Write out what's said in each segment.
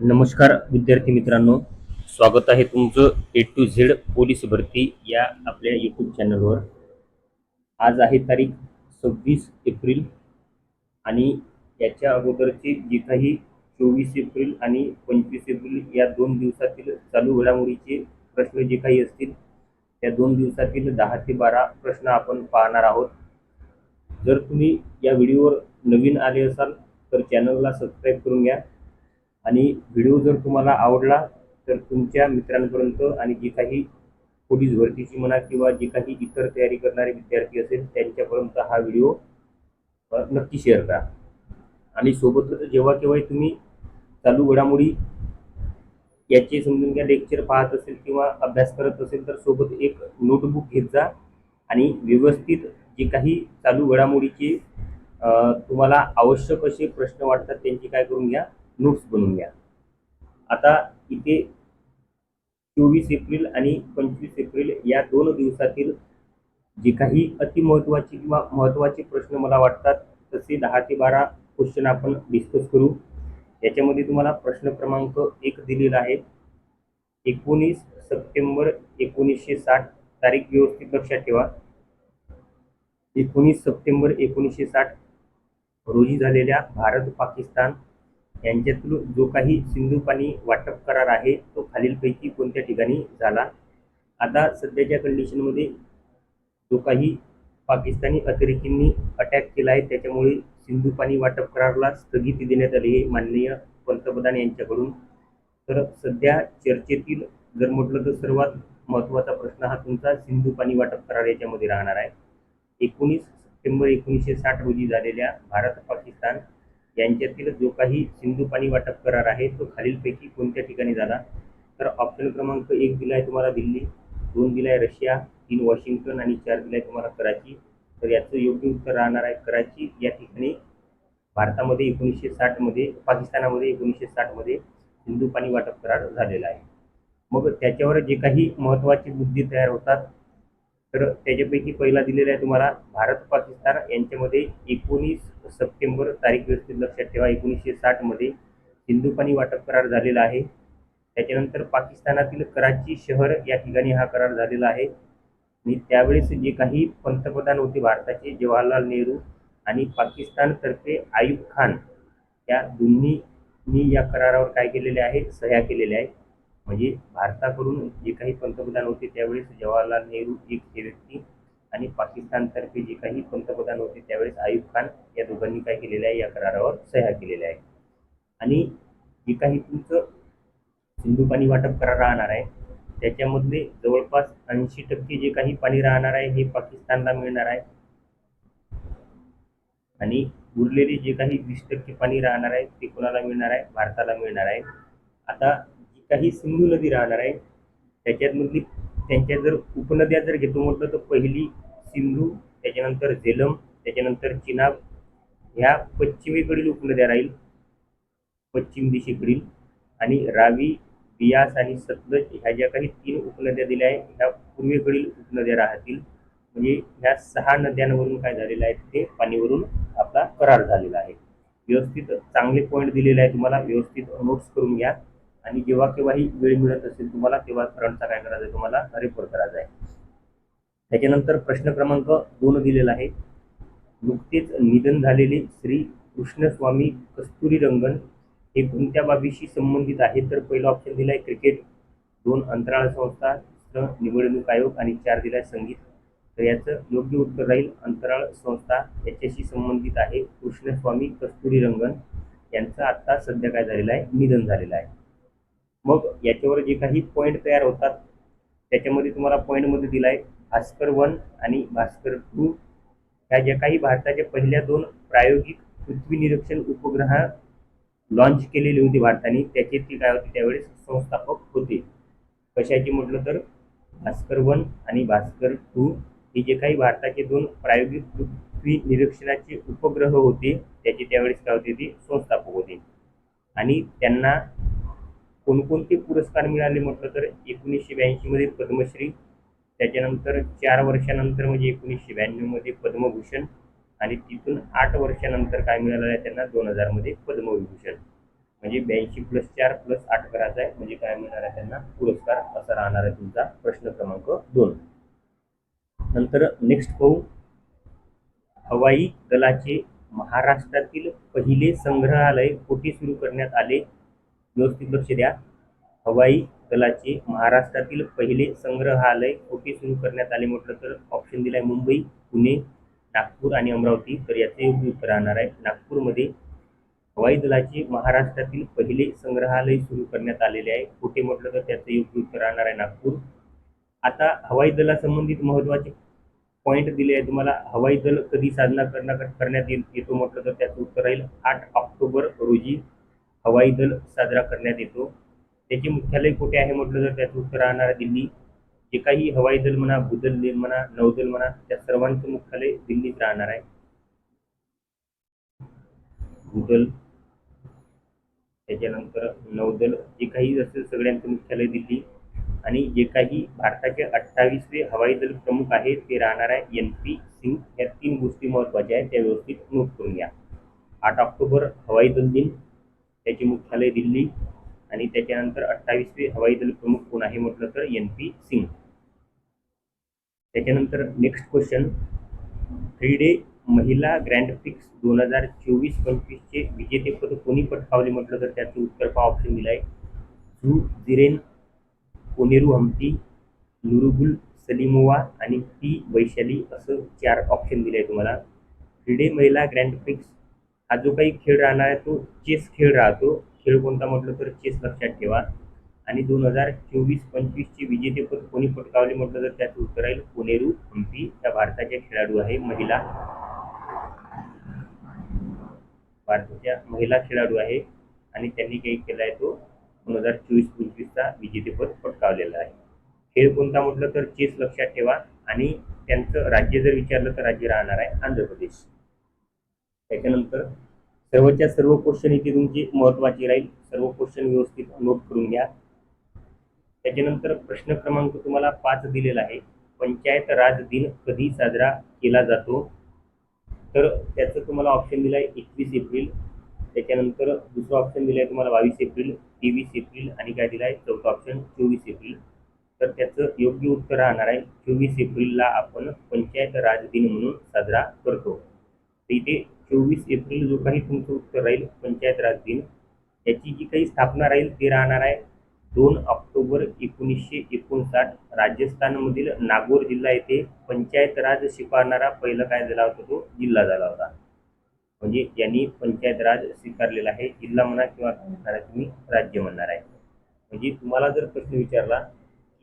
नमस्कार विद्यार्थी मित्रांनो. स्वागत आहे तुमचं ए टू झेड पोलीस भरती या आपल्या यूट्यूब चॅनलवर आज आहे तारीख सव्वीस एप्रिल आणि याच्या अगोदरचे जे काही चोवीस एप्रिल आणि पंचवीस एप्रिल या दोन दिवसातील चालू घडामोडीचे प्रश्न जे काही असतील त्या दोन दिवसातील दहा ते बारा प्रश्न आपण पाहणार आहोत. जर तुम्ही या व्हिडिओवर नवीन आले असाल तर चॅनलला सबस्क्राईब करून घ्या. आणि व्हिडिओ जर तुम्हाला आवडला तर तुमच्या मित्रांपर्यंत आणि जे काही पोलीस भरतीची म्हणा किंवा जे काही इतर तयारी करणारे विद्यार्थी असेल त्यांच्यापर्यंत हा व्हिडिओ नक्की शेअर करा. आणि सोबतच जेव्हा केव्हाही तुम्ही चालू घडामोडी याचे समजून घ्या लेक्चर पाहत असेल किंवा अभ्यास करत असेल तर सोबत एक नोटबुक घेत जा आणि व्यवस्थित जे काही चालू घडामोडीचे तुम्हाला आवश्यक असे प्रश्न वाटतात त्यांची काय करून घ्या. नोट्स बनवून घ्या. आता इथे चोवीस एप्रिल आणि पंचवीस एप्रिल या दोन दिवसातील जे काही अतिमहत्त्वाचे किंवा महत्त्वाचे प्रश्न मला वाटतात तसे दहा ते बारा क्वेश्चन आपण डिस्कस करू. याच्यामध्ये तुम्हाला प्रश्न क्रमांक एक दिलेला आहे. एकोणीस सप्टेंबर एकोणीसशे साठ तारीख व्यवस्थित लक्षात ठेवा. एकोणीस सप्टेंबर एकोणीसशे साठ रोजी झालेल्या भारत पाकिस्तान यांच्यातून जो काही सिंधू पाणी वाटप करार आहे तो खालीलपैकी कोणत्या ठिकाणी झाला? आता सध्याच्या कंडिशनमध्ये जो काही पाकिस्तानी अतिरेकींनी अटॅक केला आहे त्याच्यामुळे सिंधू पाणी वाटप करारला स्थगिती देण्यात आली आहे माननीय पंतप्रधान यांच्याकडून. तर सध्या चर्चेतील जर म्हटलं तर सर्वात महत्त्वाचा प्रश्न हा तुमचा सिंधू पाणी वाटप करार याच्यामध्ये राहणार आहे. एकोणीस सप्टेंबर एकोणीसशे साठ रोजी झालेल्या भारत पाकिस्तान यांच्यातील जो काही सिंधू पाणी वाटप करार आहे तो खालीलपैकी कोणत्या ठिकाणी झाला? तर ऑप्शन क्रमांक एक दिला आहे तुम्हाला दिल्ली दोन दिला आहे रशिया तीन वॉशिंग्टन आणि चार दिला आहे तुम्हाला कराची. तर याचं योग्य उत्तर राहणार आहे कराची. या ठिकाणी भारतामध्ये एकोणीसशे साठमध्ये पाकिस्तानामध्ये एकोणीसशे साठमध्ये सिंधू पाणी वाटप करार झालेला आहे. मग त्याच्यावर जे काही महत्त्वाचे मुद्दे तयार होतात तर त्याच्यापैकी पहिला दिलेला आहे तुम्हाला भारत पाकिस्तान यांच्यामध्ये एकोणीस सप्टेंबर तारीख व्यवस्थित लक्षात ठेवा. एकोणीसशे साठमध्ये सिंधू पाणी वाटप करार झालेला आहे. त्याच्यानंतर पाकिस्तानातील कराची शहर या ठिकाणी हा करार झालेला आहे. आणि त्यावेळेस जे काही पंतप्रधान होते भारताचे जवाहरलाल नेहरू आणि पाकिस्तानतर्फे आयुब खान या दोन्हीनी या करारावर काय केलेले आहे सह्या केलेल्या आहेत. म्हणजे भारताकडून जे काही पंतप्रधान होते त्यावेळेस जवाहरलाल नेहरू एक हे व्यक्ती आणि पाकिस्तानतर्फे जे काही पंतप्रधान होते त्यावेळेस आयुब खान या दोघांनी काय केलेलं आहे? या करारावर सह्या केलेल्या आहेत. आणि जे काही तुमचं सिंधू पाणी वाटप करार राहणार आहे त्याच्यामधले जवळपास ऐंशी टक्के जे काही पाणी राहणार आहे हे पाकिस्तानला मिळणार आहे. आणि उरलेले जे काही वीस टक्के पाणी राहणार आहे ते कोणाला मिळणार आहे? भारताला मिळणार आहे. आता जी काही सिंधू नदी राहणार आहे त्याच्यामधली त्यांच्या जर उपनद्या जर घेतो म्हटलं तर पहिली सिंधू त्याच्यानंतर झेलम त्याच्यानंतर चिनाब ह्या पश्चिमेकडील उपनद्या राहील. पश्चिम दिशेकडील. आणि रावी बियास आणि सतलज ह्या ज्या काही तीन उपनद्या दिल्या आहेत ह्या पूर्वेकडील उपनद्या राहतील. म्हणजे ह्या सहा नद्यांवरून काय झालेलं आहे ते पाणीवरून आपला करार झालेला आहे. व्यवस्थित चांगले पॉईंट दिलेले आहे तुम्हाला व्यवस्थित नोट्स करून घ्या. आणि जेव्हा केव्हाही वेळ मिळत असेल तुम्हाला तेव्हा करंटचा काय करायचा आहे तुम्हाला रेफर करायचा आहे. त्याच्यानंतर प्रश्न क्रमांक दोन दिलेला आहे. नुकतेच निधन झालेले श्री कृष्णस्वामी कस्तुरी रंगन हे कोणत्या बाबीशी संबंधित आहे तर पहिला ऑप्शन दिला आहे क्रिकेट दोन अंतराळ संस्था निवडणूक आयोग आणि चार दिला आहे संगीत. तर याचं योग्य उत्तर राहील. अंतराळ संस्था याच्याशी संबंधित आहे. कृष्णस्वामी कस्तुरी रंगन यांचं आत्ता सध्या काय झालेलं आहे? निधन झालेलं आहे. मग याच्यावर जे काही पॉईंट तयार होतात त्याच्यामध्ये तुम्हाला पॉईंटमध्ये दिला आहे भास्कर वन आणि भास्कर टू ह्या ज्या काही भारताच्या पहिल्या दोन प्रायोगिक पृथ्वी निरीक्षण उपग्रह लॉन्च केलेली होती भारताने त्याचे ती काय होते? त्यावेळेस संस्थापक होते. कशाचे म्हटलं तर? भास्कर वन आणि भास्कर टू हे जे काही भारताचे दोन प्रायोगिक पृथ्वी निरीक्षणाचे उपग्रह होते त्याचे त्यावेळेस काय होते? ते संस्थापक होते. आणि त्यांना कोणकोणते पुरस्कार मिळाले म्हटलं तर? एकोणीसशे ब्याऐंशीमध्ये पद्मश्री त्याच्यानंतर चार वर्षानंतर म्हणजे एकोणीसशे ब्याण्णवमध्ये पद्मभूषण आणि तिथून आठ वर्षानंतर काय मिळालं आहे त्यांना? दोन हजारमध्ये पद्मविभूषण. म्हणजे ब्याऐंशी प्लस चार प्लस आठ करायचा आहे. म्हणजे काय मिळणार आहे त्यांना? पुरस्कार असा राहणार आहे तुमचा प्रश्न क्रमांक दोन. नंतर नेक्स्ट पाहू. हवाई दलाचे महाराष्ट्रातील पहिले संग्रहालय कोठे सुरू करण्यात आले? व्यवस्थित लक्ष द्या. हवाई दलाचे महाराष्ट्रातील पहिले संग्रहालय कुठे सुरू करण्यात आले म्हटलं तर ऑप्शन दिलाय मुंबई पुणे नागपूर आणि अमरावती. तर याचे योग्य उत्तर राहणार आहे. नागपूरमध्ये हवाई दलाचे महाराष्ट्रातील पहिले संग्रहालय सुरू करण्यात आलेले आहे. कुठे म्हटलं तर त्याचं योग्य उत्तर राहणार आहे नागपूर. आता हवाई दलासंबंधित महत्त्वाचे पॉईंट दिले आहे तुम्हाला. हवाई दल कधी साधना करण्या करण्यात येतो म्हटलं तर त्याचं उत्तर राहील आठ ऑक्टोबर रोजी हवाई दल साजरा करण्यात येतो. त्याचे मुख्यालय कुठे आहे म्हटलं तर त्याचं उत्तर राहणार आहे दिल्ली. जे काही हवाई दल म्हणा भूदल दल म्हणा नौदल म्हणा त्या सर्वांचं मुख्यालय दिल्लीत राहणार आहे. भूदल त्याच्यानंतर नौदल जे काही असेल सगळ्यांचं मुख्यालय दिल्ली. आणि जे काही भारताचे अठ्ठावीसवे हवाई दल प्रमुख आहेत ते राहणार आहे एन पी सिंग. या तीन गोष्टी महत्त्वाच्या आहेत त्या व्यवस्थित नोट करून घ्या. आठ ऑक्टोबर हवाई दल दिन त्याचे मुख्यालय दिल्ली. आणि त्याच्यानंतर अठ्ठावीसवे हवाई दल प्रमुख कोण आहे म्हटलं तर एन पी सिंग. त्याच्यानंतर नेक्स्ट क्वेश्चन थ्री डे महिला ग्रँड प्रिक्स दोन हजार चोवीस पंचवीसचे विजेतेपद कोणी पटकावले म्हटलं तर त्याचं उत्तर पहा ऑप्शन दिलं आहे. झू जिरेन कोनेरू हम्पी नुरुगुल सलीमोवा आणि पी वैशाली असं चार ऑप्शन दिले आहे तुम्हाला. क्रीडे महिला ग्रँड प्रिक्स हा जो काही खेळ राहणार आहे तो चेस खेळ राहतो. खेळ कोणता म्हटलं तर चेस लक्षात ठेवा. आणि दोन हजार चोवीस पंचवीसचे विजेतेपद कोणी पटकावले म्हटलं तर त्याचं उत्तर राहील कोनेरू हम्पी त्या भारताच्या खेळाडू आहे महिला. भारताच्या महिला खेळाडू आहे. आणि त्यांनी काही केला आहे तो? दोन हजार चोवीस पंचवीसचा विजेतेपद पटकावलेला आहे. खेळ कोणता म्हटलं तर चेस लक्षात ठेवा. आणि त्यांचं राज्य जर विचारलं तर राज्य राहणार आहे आंध्र प्रदेश. त्याच्यानंतर सर्वच्या सर्व क्वेश्चन इथे तुमची महत्वाची राहील. सर्व क्वेश्चन व्यवस्थित नोट करून घ्या. त्याच्यानंतर प्रश्न क्रमांक तुम्हाला पाच दिलेला आहे. पंचायत राज दिन कधी साजरा केला जातो? तर त्याचं तुम्हाला ऑप्शन दिलं आहे एकवीस एप्रिल. त्याच्यानंतर दुसरं ऑप्शन दिलं आहे तुम्हाला बावीस एप्रिल तेवीस एप्रिल आणि काय दिलं आहे चौथा ऑप्शन चोवीस एप्रिल. तर त्याचं योग्य उत्तर राहणार आहे. चोवीस एप्रिलला आपण पंचायत राज दिन म्हणून साजरा करतो. तर इथे चोवीस एप्रिल जो काही तुमचं उत्तर राहील पंचायत राज दिन याची जी काही स्थापना राहील ती राहणार आहे दोन ऑक्टोबर एकोणीसशे एकोणसाठ. राजस्थानमधील नागौर जिल्हा येथे पंचायत राज स्वीकारणारा पहिला काय झाला होता तो? जिल्हा झाला होता. म्हणजे यांनी पंचायत राज स्वीकारलेला आहे. जिल्हा म्हणा किंवा तुम्ही राज्य म्हणणार आहे. म्हणजे तुम्हाला जर प्रश्न विचारला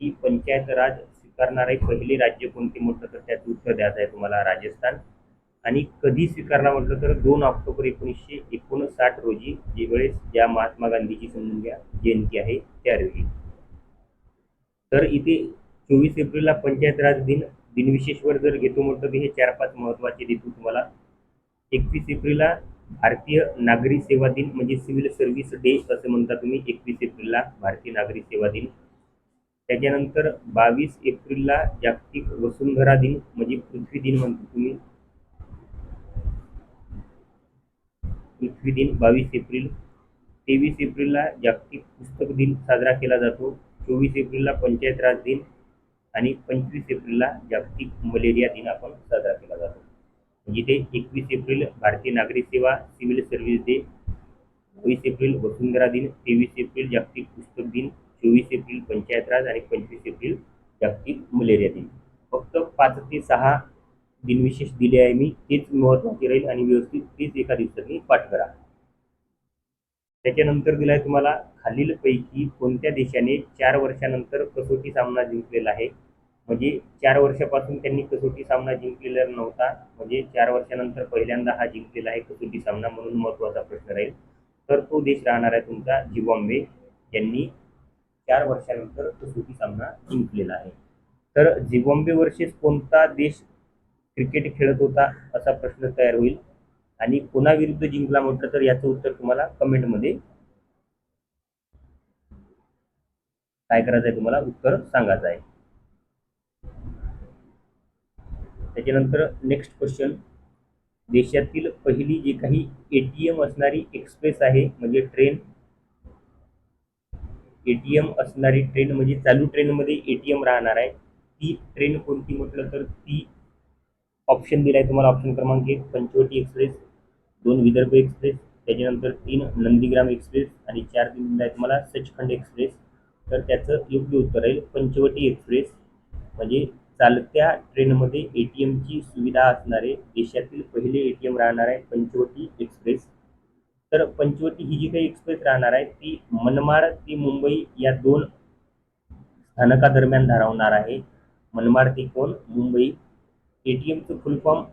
की पंचायत राज स्वीकारणारे पहिले राज्य कोणते? म्हटलं तर त्याचं उत्तर द्यायचं आहे तुम्हाला. राजस्थान आणि कधी स्वीकारला म्हटलं तर दोन ऑक्टोबर एकोणीसशे एकोणसाठ रोजी जे वेळेस ज्या महात्मा गांधीची समजून घ्या जयंती आहे त्यावेळी. तर इथे चोवीस एप्रिलला पंचायत राज दिन दिनविशेषवर जर घेतो म्हटलं तर हे चार पाच महत्त्वाचे देतो तुम्हाला. एकवीस एप्रिलला भारतीय नागरी सेवा दिन म्हणजे सिव्हिल सर्व्हिस डे असं म्हणता तुम्ही एकवीस एप्रिलला भारतीय नागरी सेवा दिन. त्याच्यानंतर बावीस एप्रिलला जागतिक वसुंधरा दिन म्हणजे पृथ्वी दिन म्हणतो तुम्ही. पृथ्वी दिन बावीस एप्रिल. तेवीस एप्रिलला जागतिक पुस्तक दिन साजरा केला जातो. चोवीस एप्रिलला पंचायत राज दिन आणि पंचवीस एप्रिलला जागतिक मलेरिया दिन आपण साजरा केला जातो. म्हणजे ते एकवीस एप्रिल भारतीय नागरी सेवा सिव्हिल सर्व्हिस डे. बावीस एप्रिल वसुंधरा दिन. तेवीस एप्रिल जागतिक पुस्तक दिन. चोवीस एप्रिल पंचायत राज आणि पंचवीस एप्रिल जागतिक मलेरिया दिन. फक्त पाच ते सहा दिनविशेष दिले आहे मी तेच महत्त्वाचे राहील आणि व्यवस्थित तेच एका दिवसात पाठ करा. त्याच्यानंतर दिलाय तुम्हाला खालीलपैकी कोणत्या देशाने चार वर्षानंतर कसोटी सामना जिंकलेला आहे? म्हणजे चार वर्षापासून त्यांनी कसोटी सामना जिंकलेला नव्हता म्हणजे चार वर्षानंतर पहिल्यांदा हा जिंकलेला आहे कसोटी सामना म्हणून महत्त्वाचा प्रश्न राहील. तर तो देश राहणार आहे तुमचा जिम्बाब्वे यांनी चार वर्षानंतर कसोटी सामना जिंकलेला आहे. तर झिम्बाब्वे वर्षेस कोणता देश क्रिकेट खेळत होता असा प्रश्न तयार होईल. आणि कोणाविरुद्ध जिंकला म्हटलं तर याचं उत्तर तुम्हाला कमेंटमध्ये काय करायचं आहे तुम्हाला? उत्तर सांगायचं आहे. त्याच्यानंतर नेक्स्ट क्वेश्चन देशातील पहिली जी काही ए टी एम असणारी एक्सप्रेस आहे म्हणजे ट्रेन एटीएम असणारी ट्रेन म्हणजे चालू ट्रेनमध्ये एटीएम राहणार आहे. ती ट्रेन कोणती म्हटलं तर ती ऑप्शन दिला आहे तुम्हाला ऑप्शन क्रमांक एक पंचवटी एक्सप्रेस दोन विदर्भ एक्सप्रेस त्याच्यानंतर तीन नंदीग्राम एक्सप्रेस आणि चार तीन दिला आहे तुम्हाला सचखंड एक्सप्रेस तर त्याचं योग्य उत्तर राहील पंचवटी एक्सप्रेस म्हणजे चालत्या ट्रेनमध्ये ए टी एमची सुविधा असणारे देशातील पहिले ए टी एम राहणार आहे पंचवटी एक्सप्रेस तर पंचवटी ही जी काही एक्सप्रेस राहणार आहे ती मनमाड ते मुंबई या दोन स्थानकादरम्यान धारवणार आहे. मनमाड ते कोण? मुंबई. एटीएमचं फुल फॉर्म